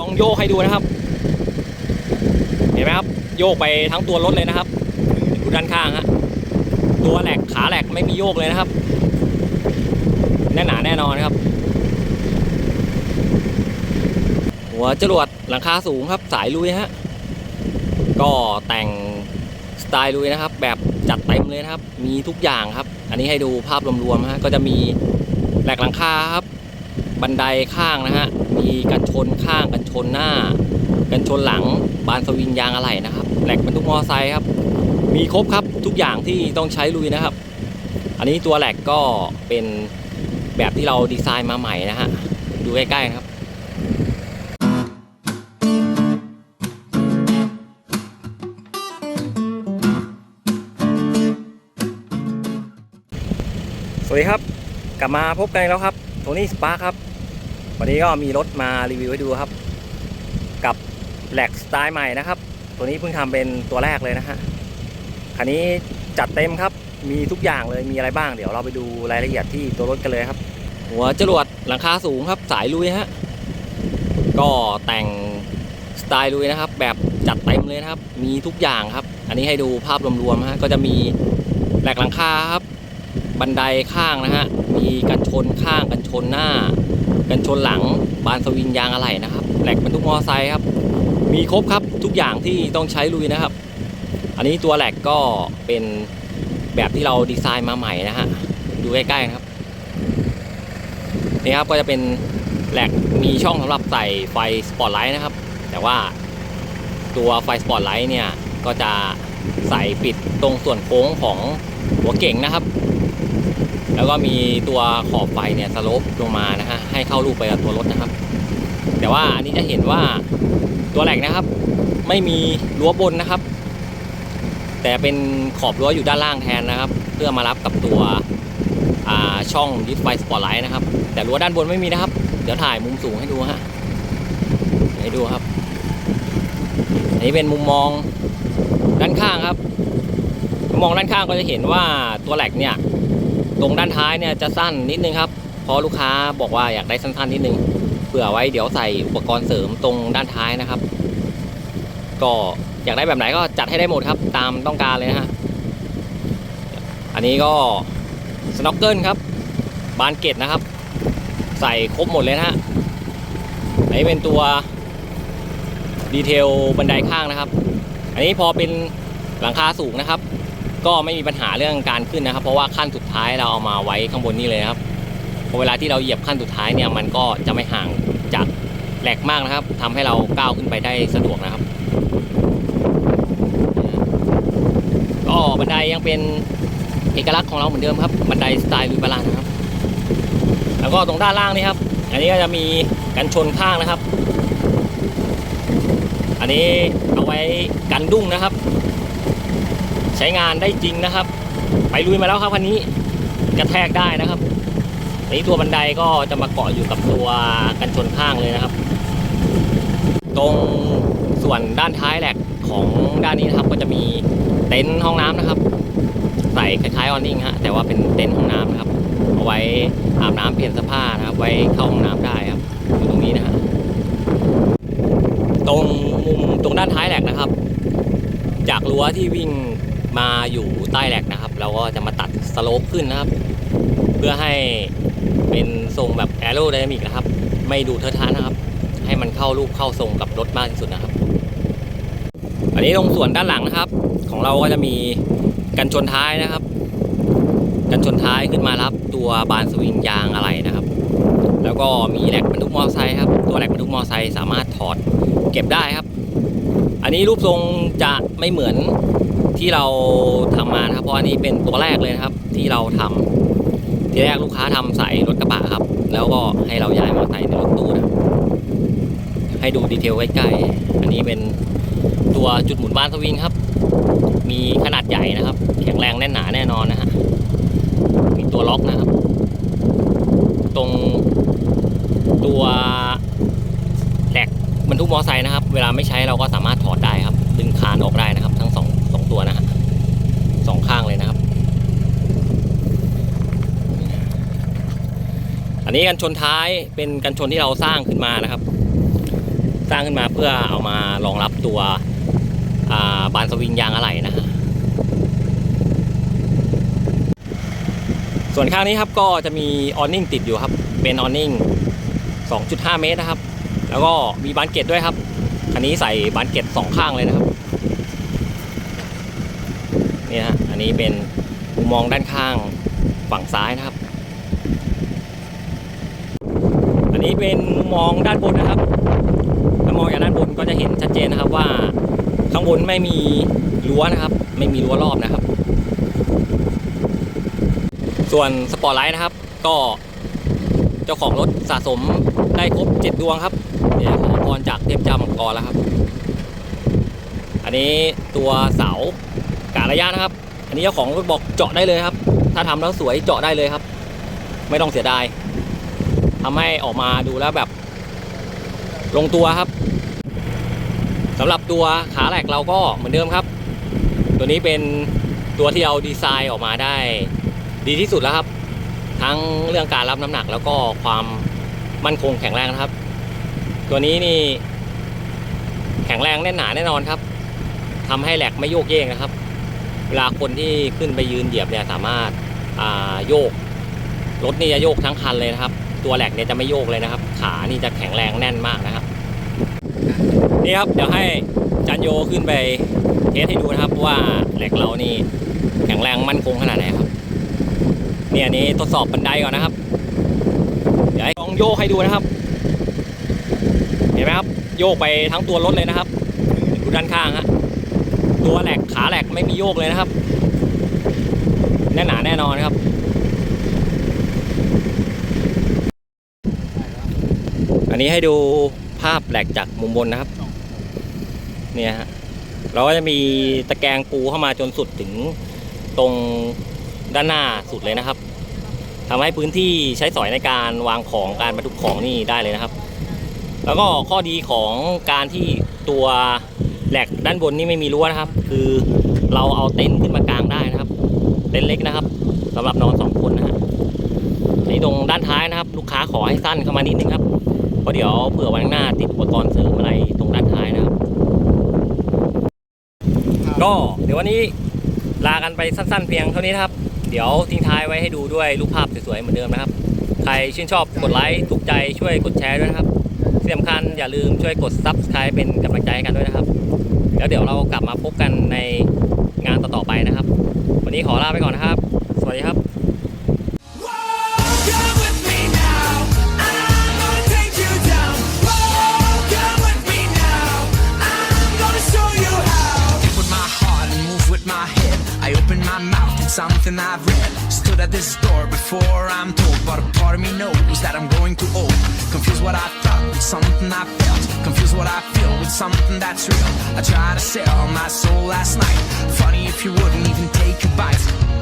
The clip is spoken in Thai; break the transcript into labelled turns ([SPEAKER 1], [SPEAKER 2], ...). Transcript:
[SPEAKER 1] ลองโยกให้ดูนะครับ เห็นไหมครับ โยกไปทั้งตัวรถเลยนะครับ ดูด้านข้างฮะตัวแหลกขาแหลกไม่มีโยกเลยนะครับแน่นหนาแน่นอนครับ หัวจรวดหลังคาสูงครับ สายลุยฮะก็แต่งสไตล์ลุยนะครับ แบบจัดเต็มเลยนะครับ มีทุกอย่างครับ อันนี้ให้ดูภาพรวมๆฮะก็จะมีแหลกหลังคาครับ บันไดข้างนะฮะ มีกันชนข้างกันชนหน้า กันชนหลัง บานสวิงยางอะไหล่นะครับ แหลกบรรทุกมอไซค์ครับ มีครบครับทุกอย่างที่ต้องใช้ลุยนะครับ อันนี้ตัวแหลกก็เป็นแบบที่เราดีไซน์มาใหม่นะฮะ ดูใกล้ๆนะครับสวัสดีครับ กลับมาพบกันอีกแล้วครับ โทนี่สปาร์ครับ วันนี้ก็มีรถมารีวิวให้ดูครับ กับแหลกสไตล์ใหม่นะครับ ตัวนี้เพิ่งทำเป็นตัวแรกเลยนะฮะคันนี้จัดเต็มครับมีทุกอย่างเลยมีอะไรบ้างเดี๋ยวเราไปดูรายละเอียดที่ตัวรถกันเลยครับ หัวจรวดหลังคาสูงครับ สายลุยฮะก็แต่งสไตล์ลุยนะครับ แบบจัดเต็มเลยนะครับ มีทุกอย่างครับ อันนี้ให้ดูภาพรวมๆฮะก็จะมีแหลกหลังคาครับ บันไดข้างนะฮะมีกันชนข้างกันชนหน้า กันชนหลังบานสวิงยางอะไหล่นะครับแหลกบรรทุกมอไซค์ครับ มีครบครับทุกอย่างที่ต้องใช้ลุยนะครับ อันนี้ตัวแหลกก็เป็นแบบที่เราดีไซน์มาใหม่นะฮะดูใกล้ๆนะครับนี่ครับก็จะเป็นแหลกมีช่องสำหรับใส่ไฟสปอตไลท์นะครับ แต่ว่าตัวไฟสปอตไลท์เนี่ยก็จะใส่ปิดตรงส่วนโค้งของหัวเก่งนะครับ แล้วก็มีตัวขอบไฟเนี่ยสลปลงมานะฮะให้เข้ารูปไปกับตัวรถนะครับ แต่ว่าอันนี้จะเห็นว่าตัวแหลกนะครับ ไม่มีรั้วบนนะครับ แต่เป็นขอบรั้วอยู่ด้านล่างแทนนะครับ เพื่อมารับกับตัวช่องยึดไฟสปอตไลท์นะครับ แต่รั้วด้านบนไม่มีนะครับ เดี๋ยวถ่ายมุมสูงให้ดูฮะให้ดูครับอันนี้เป็นมุมมองด้านข้างครับมองด้านข้างก็จะเห็นว่าตัวแหลกเนี่ย ตรงด้านท้ายเนี่ยจะสั้นนิดนึงครับเพราะลูกค้าบอกว่าอยากได้สั้นๆนิดนึงเผื่อไว้เดี๋ยวใส่อุปกรณ์เสริมตรงด้านท้ายนะครับ ก็อยากได้แบบไหนก็จัดให้ได้หมดครับ ตามต้องการเลยนะฮะอันนี้ก็สโนว์เกิลครับ บานเกตนะครับ ใส่ครบหมดเลยนะฮะอันนี้เป็นตัวดีเทลบันไดข้างนะครับ อันนี้พอเป็นหลังคาสูงนะครับ ก็ไม่มีปัญหาเรื่องการขึ้นนะครับ เพราะว่าขั้นสุดท้ายเราเอามาไว้ข้างบนนี่เลยครับพอเวลาที่เราเหยียบขั้นสุดท้ายเนี่ยมันก็จะไม่ห่างจากแหลกมากนะครับทำให้เราก้าวขึ้นไปได้สะดวกนะครับก็บันไดยังเป็นเอกลักษณ์ของเราเหมือนเดิมครับ บันไดสไตล์ลุยบาลานครับ แล้วก็ตรงด้านล่างนี่ครับ อันนี้ก็จะมีกันชนข้างนะครับ อันนี้เอาไว้กันดุ้งนะครับ ใช้งานได้จริงนะครับ ไปลุยมาแล้วครับคันนี้กระแทกได้นะครับนี้ตัวบันไดก็จะมาเกาะอยู่กับตัวกันชนข้างเลยนะครับ ตรงส่วนด้านท้ายแหลกของด้านนี้นะครับ ก็จะมีเต็นท์ห้องน้ำนะครับ ใส่คล้ายๆออนนิ่งฮะแต่ว่าเป็นเต็นท์ห้องน้ำนะครับเอาไว้อาบน้ำเปลี่ยนเสื้อผ้านะครับ ไว้เข้าห้องน้ำได้ครับอยู่ตรงนี้นะฮะตรงมุมตรงด้านท้ายแหลกนะครับ จากรั้วที่วิ่ง มาอยู่ใต้แหลกนะครับ เราก็จะมาตัดสโลปขึ้นนะครับ เพื่อให้เป็นทรงแบบแอโรไดนามิกนะครับ ไม่ดูเทอะทะนะครับ ให้มันเข้ารูปเข้าทรงกับรถมากที่สุดนะครับ อันนี้ตรงส่วนด้านหลังนะครับ ของเราก็จะมีกันชนท้ายนะครับ กันชนท้ายขึ้นมารับตัวบานสวิงยางอะไรนะครับ แล้วก็มีแหลกบรรทุกมอเตอร์ไซค์ครับตัวแหลกบรรทุกมอเตอร์ไซค์สามารถถอดเก็บได้ครับ อันนี้รูปทรงจะไม่เหมือน ที่เราทำมานะครับ เพราะอันนี้เป็นตัวแรกเลยนะครับ ที่เราทำทีแรกลูกค้าทำใส่รถกระบะครับ แล้วก็ให้เราย้ายมาใส่ในรถตู้นะให้ดูดีเทลใกล้ๆอันนี้เป็นตัวจุดหมุนบานสวิงครับ มีขนาดใหญ่นะครับ แข็งแรงแน่นหนาแน่นอนนะฮะมีตัวล็อกนะครับ ตรงตัวแหลกบรรทุกมอไซค์นะครับ เวลาไม่ใช้เราก็สามารถถอดได้ครับ ดึงคานออกได้นะครับ ตัวนะฮะสองข้างเลยนะครับ อันนี้กันชนท้ายเป็นกันชนที่เราสร้างขึ้นมานะครับ สร้างขึ้นมาเพื่อเอามารองรับตัวาบานสวิงยางอะไหล่นะฮะส่วนข้างนี้ครับก็จะมีออนนิ่งติดอยู่ครับ เป็นออนนิ่ง 2.5 เมตรนะครับ แล้วก็มีบานเกตด้วยครับคันนี้ใส่บานเกตสองข้างเลยนะครับ นี่ฮะอันนี้เป็นมุมมองด้านข้างฝั่งซ้ายนะครับ อันนี้เป็นมุมมองด้านบนนะครับถ้ามองจากด้านบนก็จะเห็นชัดเจนนะครับว่าข้างบนไม่มีรั้วนะครับ ไม่มีรั้วรอบนะครับ ส่วนสปอร์ตไลท์นะครับ ก็เจ้าของรถสะสมได้ครบ7ดวงครับเดี๋ยวขอพรจากเทพเจ้ามังกรแล้วครับ อันนี้ตัวเสา การะยะนะครับ อันนี้เจ้าของรถบอกเจาะได้เลยครับ ถ้าทำแล้วสวยเจาะได้เลยครับ ไม่ต้องเสียดายทำให้ออกมาดูแล้วแบบ ลงตัวครับสำหรับตัวขาแหลกเราก็เหมือนเดิมครับ ตัวนี้เป็นตัวที่เราดีไซน์ออกมาได้ ดีที่สุดแล้วครับ ทั้งเรื่องการรับน้ำหนักแล้วก็ความมั่นคงแข็งแรงนะครับ ตัวนี้นี่แข็งแรงแน่นหนาแน่นอนครับทำให้แหลกไม่โยกเยกนะครับ วลาคนที่ขึ้นไปยืนเหยียบเนี่ยสามารถาโยกรถนี่จะโยกทั้งคันเลยนะครับ ตัวแหลกเนี่ยจะไม่โยกเลยนะครับ ขานี่จะแข็งแรงแน่นมากนะครับนี่ครับเดี๋ยวให้จันโยขึ้นไปเทสให้ดูนะครับว่าแหลกเรานี่แข็งแรงมั่นคงขนาดไหนครับเนี่ยนี้ทดสอบบันไดก่อนนะครับ เดี๋ยวลองโยกให้ดูนะครับ เห็นไหมครับ โยกไปทั้งตัวรถเลยนะครับ ดูด้านข้างฮะ ตัวแหลกขาแหลกไม่มีโยกเลยนะครับแน่นหนาแน่นอนครับอันนี้ให้ดูภาพแหลกจากมุมบนนะครับเนี่ยฮะเราก็จะมีตะแกรงปูเข้ามาจนสุดถึงตรงด้านหน้าสุดเลยนะครับทำให้พื้นที่ใช้สอยในการวางของการบรรทุกของนี่ได้เลยนะครับ แล้วก็ข้อดีของการที่ตัว แหลกด้านบนนี่ไม่มีรั้วนะครับ คือเราเอาเต็นท์ขึ้นมากลางได้นะครับ เต็นท์เล็กนะครับสำหรับนอนสองคนนะฮะนี่ตรงด้านท้ายนะครับ ลูกค้าขอให้สั้นเข้ามานิดนึงครับเพราะเดี๋ยวเผื่อวันข้างหน้าติดอุปกรณ์เสริมอะไรตรงด้านท้ายนะครับ ก็เดี๋ยววันนี้ลากันไปสั้น ๆ เพียงเท่านี้นะครับ เดี๋ยวทิ้งท้ายไว้ให้ดูด้วยรูปภาพสวยๆเหมือนเดิมนะครับ ใครชื่นชอบกดไลค์ถูกใจช่วยกดแชร์ด้วยนะครับที่สำคัญอย่าลืมช่วยกด Subscribe เป็นกำลังใจให้กันด้วยนะครับ แล้วเดี๋ยวเรากลับมาพบกันในงานต่อๆไปนะครับ วันนี้ขอลาไปก่อนนะครับ สวัสดีครับ
[SPEAKER 2] my mouth something I've read. Stood at this door before I'm told, but a part of me knows that I'm growing too old. Confuse what I thought with something I felt. Confuse what I feel with something that's real. I tried to sell my soul last night. Funny if you wouldn't even take a bite.